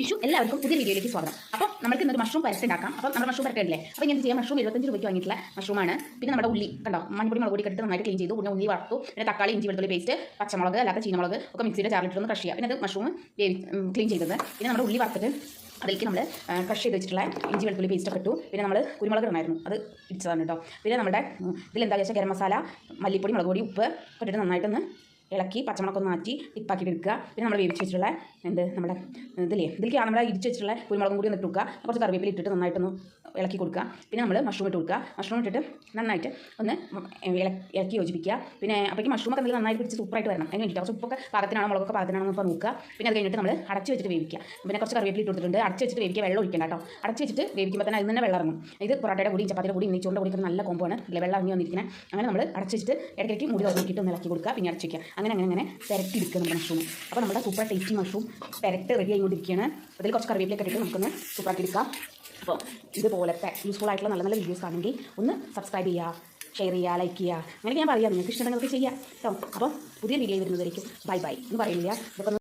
വിഷു എല്ലാവർക്കും പുതിയ വീഡിയോയിലേക്ക് സ്വാഗതം. അപ്പോൾ നമുക്ക് ഇന്നൊരു മഷ്റൂം പരസ്യം ഉണ്ടാക്കാം. അപ്പോൾ നമ്മുടെ മഷ്റൂം പരക്കല്ലേ അപ്പോൾ ഇങ്ങനെ ചെയ്യാം. മഷ്റൂം ഇരുപത്തഞ്ച് രൂപയ്ക്ക് വാങ്ങിയിട്ടുള്ള മഷ്റൂമാണ് പിന്നെ നമ്മുടെ ഉള്ളി കണ്ടോ? മഞ്ഞപ്പൊടി മുളക് പൊടി കെട്ടിട്ട് നന്നായിട്ട് ക്ലീൻ ചെയ്തു. പിന്നെ ഉള്ളി വറുത്തു. പിന്നെ തക്കാളി ഇഞ്ചി വെളുത്തുള്ളി പേസ്റ്റ് പച്ചമുളക് അല്ലാത്ത ചീനമുളക് ഒക്കെ മിക്സിയുടെ ഒന്ന് ക്രഷ് ചെയ്യുക. പിന്നെ അത് മഷ്റൂം ക്ലീൻ ചെയ്തത്. പിന്നെ നമ്മുടെ ഉള്ളി വറുത്തിട്ട് അതിലേക്ക് നമ്മൾ ക്രഷ് ചെയ്ത് വെച്ചിട്ടുള്ള ഇഞ്ചി വെളുത്തുള്ളി പേസ്റ്റ് ഇട്ടു. പിന്നെ നമ്മൾ കുരുമുളക് ഇടണമായിരുന്നു. അത് ഇടിച്ചതാണ് കേട്ടോ. പിന്നെ നമ്മുടെ ഇതിലെന്താ വെച്ചാൽ ഗരം മസാല മല്ലിപ്പൊടി മുളക് പൊടി ഉപ്പ് ഇട്ടിട്ട് നന്നായിട്ടൊന്ന് ഇളക്കി പച്ചമുളകൊന്ന് മാറ്റി ടിപ്പാക്കിയിട്ട് എടുക്കുക. പിന്നെ നമ്മൾ വേവിച്ച് വെച്ചിട്ടുള്ള എന്ത് നമ്മുടെ ഇതിലേ ഇതിലേക്ക് നമ്മുടെ ഇടിച്ച് വെച്ചിട്ടുള്ള കുരുമുളകും കൂടി ഒന്ന് ഇട്ട് കൊടുക്കുക. കുറച്ച് കറിവേപ്പില ഇട്ടിട്ട് നന്നായിട്ടൊന്ന് ഇളക്കി കൊടുക്കുക. പിന്നെ നമ്മൾ മഷ്റൂം ഇട്ട് കൊടുക്കുക. മഷ്റൂം ഇട്ടിട്ട് നന്നായിട്ട് ഒന്ന് ഇള- ഇളക്കി യോജിപ്പിക്കുക. പിന്നെ അപ്പോഴേക്കും മഷ്റൂം ഒക്കെ നന്നായിട്ട് പിടിച്ച് സൂപ്പറായിട്ട് വരണം. അതിന് വേണ്ടിയിട്ട്. കുറച്ച് ഉപ്പൊക്കെ പാകത്തിനാണോ മുളകൊക്കെ പാകത്തിനാണോ ഇപ്പോൾ നോക്കുക. പിന്നെ അത് കഴിഞ്ഞിട്ട് നമ്മൾ അടച്ച് വെച്ചിട്ട് വേവിക്കുക. പിന്നെ കുറച്ച് കറിവേപ്പില ഇട്ട് കൊടുത്തിട്ടുണ്ട്. അടച്ച് വെച്ചിട്ട് വേവിക്കുക. വെള്ളം ഒഴിക്കണ്ട കേട്ടോ. അടച്ച് വെച്ചിട്ട് വേവിക്കുമ്പോൾ തന്നെ അതിൽ തന്നെ വെള്ളം ഇറങ്ങും. ഇത് പൊറോട്ടയുടെ കൂടി ചപ്പാത്തിയുടെ കൂടി നെയ്ച്ചോറിന്റെ കൂടി നല്ല കോമ്പോ ആണ്. വെള്ളം ഇറങ്ങി വന്നിരിക്കുന്നത് അങ്ങനെ നമ്മൾ അടച്ച് വെച്ചിട്ട് ഇടയ്ക്കിടയ്ക്ക് മുടി തുറന്നിട്ട് ഒന്ന് ഇളക്കി കൊടുക്കുക. പിന്നെ അടച്ച് വയ്ക്കുക അങ്ങനെ അങ്ങനെ അങ്ങനെ പെരട്ടി എടുക്കുക നമ്മുടെ മഷ്റൂം അപ്പോൾ നമ്മുടെ സൂപ്പർ ടേസ്റ്റി മഷ്റൂം പെരട്ട് റെഡി ആയിക്കൊണ്ടിരിക്കുകയാണ്. അതിൽ കുറച്ച് കറിവേപ്പിലൊക്കെ ഇട്ടിട്ട് നമുക്കൊന്ന് സൂപ്പറാക്കി എടുക്കാം. അപ്പോൾ ഇതുപോലത്തെ യൂസ്ഫുൾ ആയിട്ടുള്ള നല്ല നല്ല വീഡിയോസ് ആണെങ്കിൽ ഒന്ന് സബ്സ്ക്രൈബ് ചെയ്യുക ഷെയർ ചെയ്യുക ലൈക്ക് ചെയ്യുക. അങ്ങനെയൊക്കെ ഞാൻ പറയാം. നിങ്ങൾക്ക് ഇഷ്ടമുണ്ടെങ്കിൽ നിങ്ങൾക്ക് ചെയ്യാം. കേട്ടോ? അപ്പോൾ പുതിയ വീഡിയോ വരുന്നതായിരിക്കും ബൈ ബൈ എന്ന് പറയുന്നില്ല.